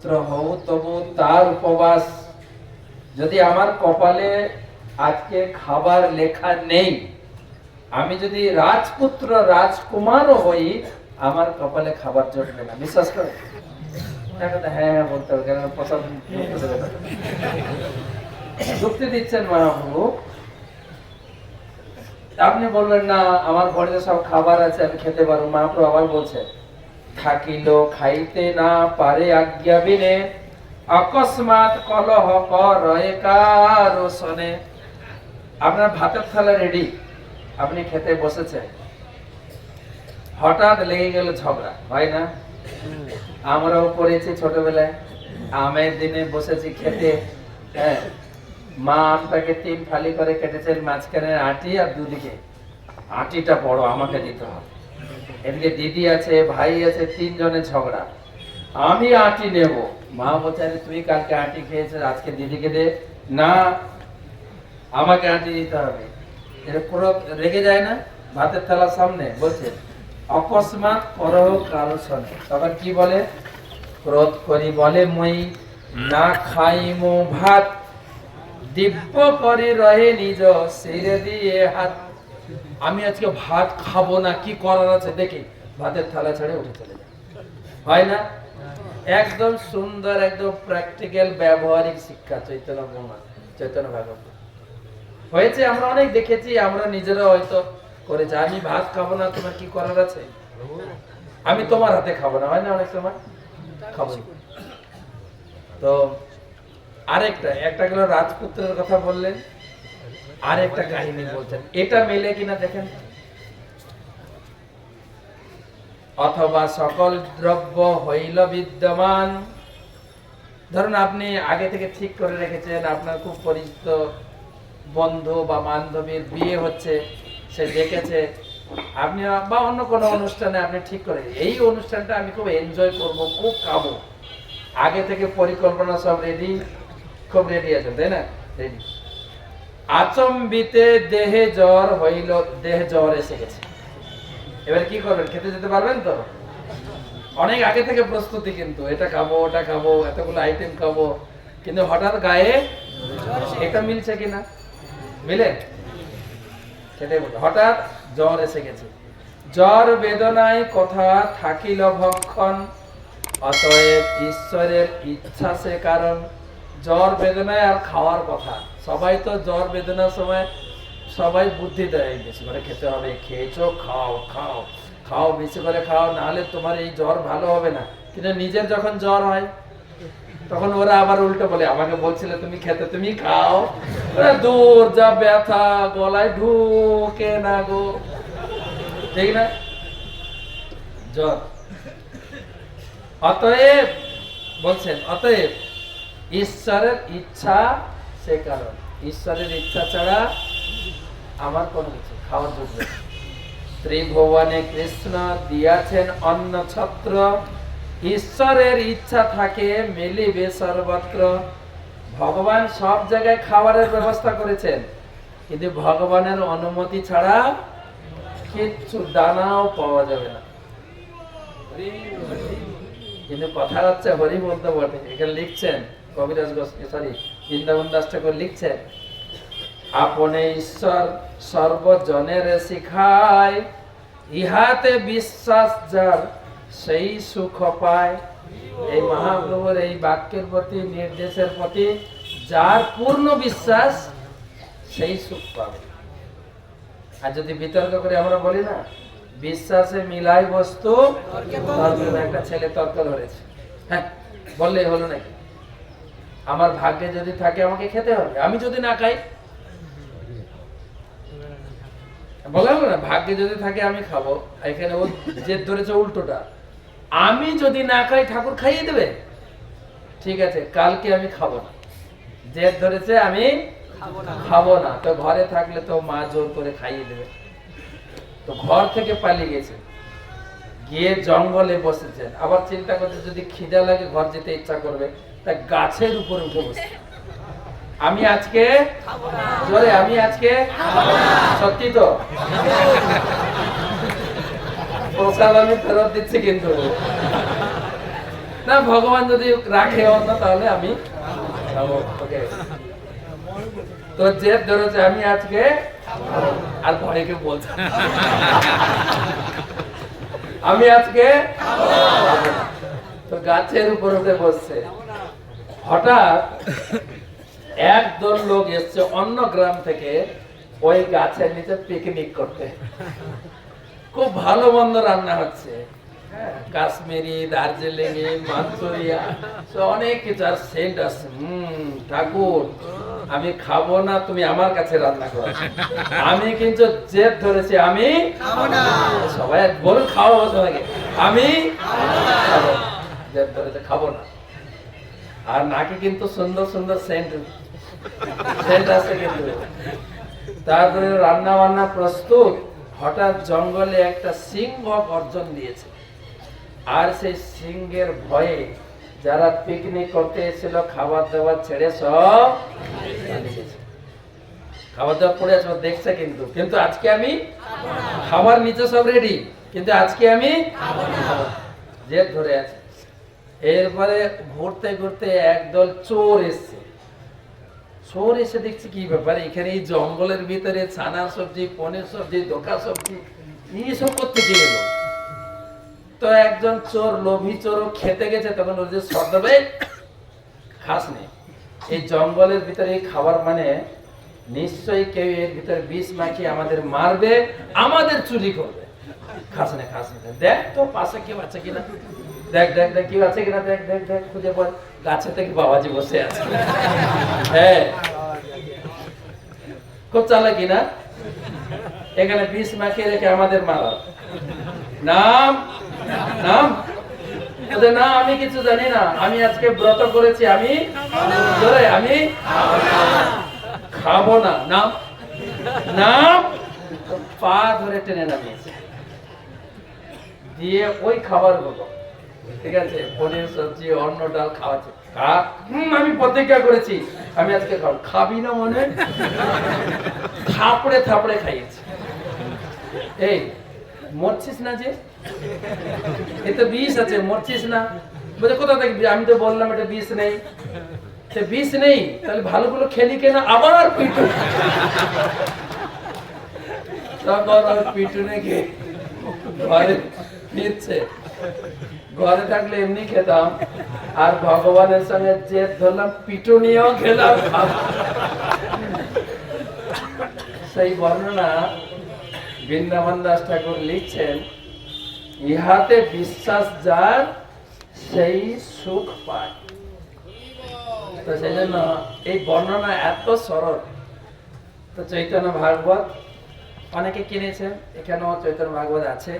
রাজপুত্র হও, তবু তার উপবাস। যদি আমার কপালে আজকে খাবার লেখা নেই, আমি যদি রাজপুত্র, রাজকুমারও হই, আমার কপালে খাবার জুটবে না। বিশ্বাস করে? হ্যাঁ হ্যাঁ বলতে হবে কেন প্রসাদ যুক্তি দিচ্ছেন মহাপ্রভু আপনি বলবেন না, আমার ঘরে সব খাবার আছে, আমি খেতে পারব মহাপ্রভু আবার বলছেন থাকিল খাইতে না পারে আজ্ঞা বিনে। অকস্মাৎ কলহ কর একার আপনার ভাতের থালা রেডি আপনি খেতে বসেছেন। হঠাৎ লেগে গেল ঝগড়া, হয় না? আমরাও পড়েছি ছোটবেলায়। আমের দিনে বসেছি খেতে। হ্যাঁ মা আমটাকে তিন ফালি করে কেটেছেন মাঝখানে আটি আর দুদিকে। আটিটা বড়, আমাকে দিতে হবে। এদিকে দিদি আছে, ভাই আছে, তিনজনে ঝগড়া। আমি আটি নেব। মা বলছে তুই কালকে আটি খেয়েছিস, আজকে দিদিকে দে। না, আমাকে আটি দিতে হবে। এটা পুরো রেগে যায় না, ভাতের থালার সামনে বলছে, অকস্মাৎ করহ কারও শোনে তখন কি বলে? ক্রোধ করি বলে মই, না খাই মো ভাত। দিব্য করি রহে নিজ, সিরে দিয়ে হাত। আমি আজকে ভাত খাব না, কি করার আছে? দেখি, ভাতের থালা ছেড়ে উঠে চলে যায় হয় না? একদম সুন্দর, একদম প্র্যাকটিক্যাল ব্যবহারিক শিক্ষা, চৈতন্য ব্রহ্মা চৈতন্য ভাগবত। হয়েছে, আমরা অনেক দেখেছি, আমরা নিজেরা হয়তো করেছি। আমি ভাত খাব না, তোমার কি করার আছে? আমি তোমার হাতে খাব না, হয় না অনেক সময়? খাব তো আরেকটা, একটা গেল রাজপুত্রের কথা বললেন। আরেকটা কাহিনী বলছেন। এটা মেলে কিনা দেখেন। অথবা সকল দ্রব্য হইল বিদ্যমান। ধরুন আপনি আগে থেকে ঠিক করে রেখেছেন, আপনার খুব পরিচিত বন্ধু বা বান্ধবীর বিয়ে হচ্ছে, সে দেখেছে, আপনি বা অন্য কোনো অনুষ্ঠানে আপনি ঠিক করে এই অনুষ্ঠানটা আমি খুব এনজয় করব, খুব খাব। আগে থেকে পরিকল্পনা সব রেডি খুব রেডি আছে তাই না? রেডি আচম্বিতে দেহে জ্বর হইল, দেহে জ্বর এসে গেছে। এবার কি করবেন, খেতে যেতে পারবেন তো? অনেক আগে থেকে প্রস্তুতি কিন্তু, এটা খাব, ওটা খাব, এতগুলো আইটেম খাব, কিন্তু হঠাৎ গায়ে এটা মিলছে কিনা? মিলে? সেটাই হঠাৎ জ্বর এসে গেছে। জ্বর বেদনায় কথা থাকিল ভক্ষণ, অতএব ঈশ্বরের ইচ্ছা সে কারণ। জ্বর বেদনায় আর খাওয়ার কথা। সবাই তো জ্বর বেদনার সময় সবাই বুদ্ধি দেয়, বেশি করে খেতে হবে, খেয়েছো, খাও খাও খাও, বেশি করে খাও, নাহলে তোমার এই জ্বর ভালো হবে না। কিন্তু নিজের যখন জ্বর হয়, তখন ওরা আবার উল্টো বলে, আমাকে বলছিলে তুমি খেতে, তুমি খাও। দূর যা ব্যথা, গলায় ঢুকে না গো। ঠিক না? জ্বর। অতএব, বলছেন, অতএব ঈশ্বরের ইচ্ছা সে কারণ। ঈশ্বরের ইচ্ছা ছাড়া আমার কোনো কিছু খাওয়ার যোগ্য। ত্রিভুবনে কৃষ্ণ দিয়াছেন অন্ন ছত্র। ঈশ্বরের ইচ্ছা থাকে মেলিবে সর্বত্র। ভগবান সব জায়গায় খাবারের ব্যবস্থা করেছেন, কিন্তু ভগবানের অনুমতি ছাড়া কিচ্ছু দানাও পাওয়া যাবে না। কিন্তু কথা হচ্ছে হরি বলতে বটে, এখানে লিখছেন কবিরাজ সরি বৃন্দাবন দাস ঠাকুর লিখছেন আপনে ঈশ্বর সর্বজনের শিখায়, ইহাতে বিশ্বাস যার, সেই সুখ পায়। এই মহাপ্রভুর এই বাক্যের প্রতি, নির্দেশের প্রতি যার পূর্ণ বিশ্বাস, সেই সুখ পাবে। আর যদি বিতর্ক করে আমরা বলি না, বিশ্বাসে মিলাই বস্তু একটা ছেলে তর্ক ধরেছে। হ্যাঁ বললেই হলো নাকি? আমার ভাগ্যে যদি থাকে আমাকে খেতে হবে। আমি যদি না খাই? বলা হলো না ভাগ্যে যদি থাকে আমি খাব। এখানে ও জেদ ধরেছে উল্টোটা। আমি যদি না খাই ঠাকুর খাইয়ে দেবে? ঠিক আছে কালকে আমি খাব না। জেদ ধরেছে আমি খাব না। তো ঘরে থাকলে তো মা জোর করে খাইয়ে দেবে। তো ঘর থেকে পালিয়ে গেছে। গিয়ে জঙ্গলে বসেছেন আবার চিন্তা করছে যদি খিদা লাগে ঘর যেতে ইচ্ছা করবে। তা গাছের উপরে উঠে বসে। আমি আজকে জোরে, আমি আজকে সত্যি তো? আমি ফেরত দিচ্ছি কিন্তু। না, ভগবান যদি রাখে অন্য তাহলে আমি. তো জেদ ধরেছে, আমি আজকে আর ঘরে কেউ বলছে আমি আজকে তো গাছের উপর উঠে বসছে। হঠাৎ একদল লোক এসছে অন্য গ্রাম থেকে ওই গাছের নিচে পিকনিক করতে। খুব ভালো মন্দ রান্না হচ্ছে। হ্যাঁ, কাশ্মীরি দার্জিলিং মাঞ্চুরিয়া অনেক কিছু আর সেন্ট আছে। হম ঠাকুর আমি খাব না তুমি আমার কাছে রান্না করো। আমি কিন্তু জেদ ধরেছি আমি সবাই বলুন খাওয়া সবাইকে। আমি জেদ ধরেছে খাব না। আর নাকি কিন্তু সুন্দর সুন্দর সেন্ট সেন্ট আছে কিন্তু। তারপরে রান্না বান্না প্রস্তুত। হঠাৎ জঙ্গলে একটা সিংহ গর্জন দিয়েছে। আর সেই সিংহের ভয়ে যারা পিকনিক করতে এসেছিল খাবার দাবার ছেড়ে সব খাবার দাবার পড়ে আছে দেখছে কিন্তু। কিন্তু আজকে আমি খাবার নিচে সব রেডি কিন্তু আজকে আমি জেদ ধরে আছে। এরপরে ঘুরতে ঘুরতে একদল চোর এসছে। চোর এসে দেখছি কি ব্যাপার? এখানে এই জঙ্গলের ভিতরে ছানার সবজি, পনির সবজি দোকা সবজি এইসব করতে এলো। তো একজন চোর, লোভী চোর খেতে গেছে, তখন ওর যে শব্দ খাস নেই এই জঙ্গলের ভিতরে খাবার মানে নিশ্চয়ই কেউ এর ভিতরে বিষ মাখিয়ে আমাদের মারবে, আমাদের চুরি করবে। খাস না খাস না। দেখ তো পাশে কেউ আছে কিনা। দেখ দেখ দেখ, কেউ আছে কিনা? দেখ দেখ দেখ, খুঁজে পড় গাছে থেকে বাবাজি বসে আছে। হ্যাঁ। খুব চালাকি না? এখানে বিষ মাখিয়ে রেখে আমাদের মারা। নাম? নাম? না, আমি কিছু জানি না। আমি আজকে ব্রত করেছি, আমি আমি খাব না। নাম? নাম? পা ধরে টেনে নামিয়েছে। দিয়ে ওই খাবারগুলো ঠিক আছে? পনির, সবজি, অন্ন, ডাল খাওয়াচ্ছে। আমি প্রতিজ্ঞা করেছি। আমি আজকে খাব। না মনে? থাপড়ে থাপড়ে খাইয়েছি। এই, মরছিস না যে? এ তো বিষ আছে, মরছিস না? বলে আমি তো বললাম, এটা বিষ নেই। সে বিষ নেই? তাহলে ভালোগুলো খেলি কেনা? আবার পিটু ওই পিটুনে গিয়ে ঘরে ঘরে থাকলে এমনি খেতাম। আর ভগবানের সঙ্গে যে ধরলাম পিটুনিও খেলাম। সেই বর্ণনা বৃন্দাবন দাস ঠাকুর লিখছেন, ইহাতে বিশ্বাস যার, সেই সুখ পায়। তো সেই জন্য এই বর্ণনা এত সরল। তো চৈতন্য ভাগবত অনেকে কিনেছেন, এখানেও চৈতন্য ভাগবত আছে।